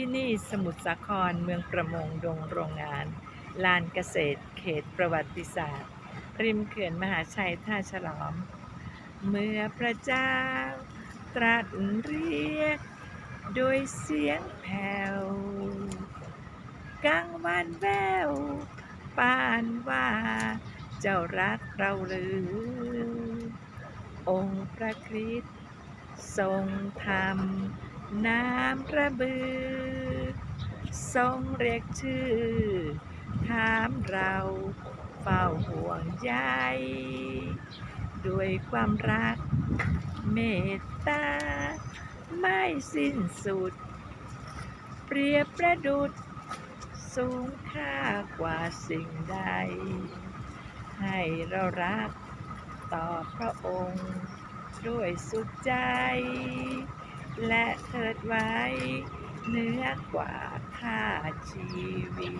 ที่นี่สมุทรสาครเมืองประมงดงโรงงาน ลานเกษตร เขตประวัติศาสตร์ ริมเขื่อนมหาชัยท่าฉลอม เมื่อพระเจ้าตรัสเรียก โดยเสียงแผ่วกังวานแววปานว่า เจ้ารักเราหรือ องค์พระคริสต์ทรงธรรม น้ำระบือทรงเรียกชื่อ ถามเราเฝ้าห่วงใยด้วยความรักเมตตา ไม่สิ้นสุด เปรียบประดุด สูงค่ากว่าสิ่งใด ให้เรารักต่อพระองค์ด้วยสุดใจ และเถิดไว้เหนือกว่าค่าชีวิต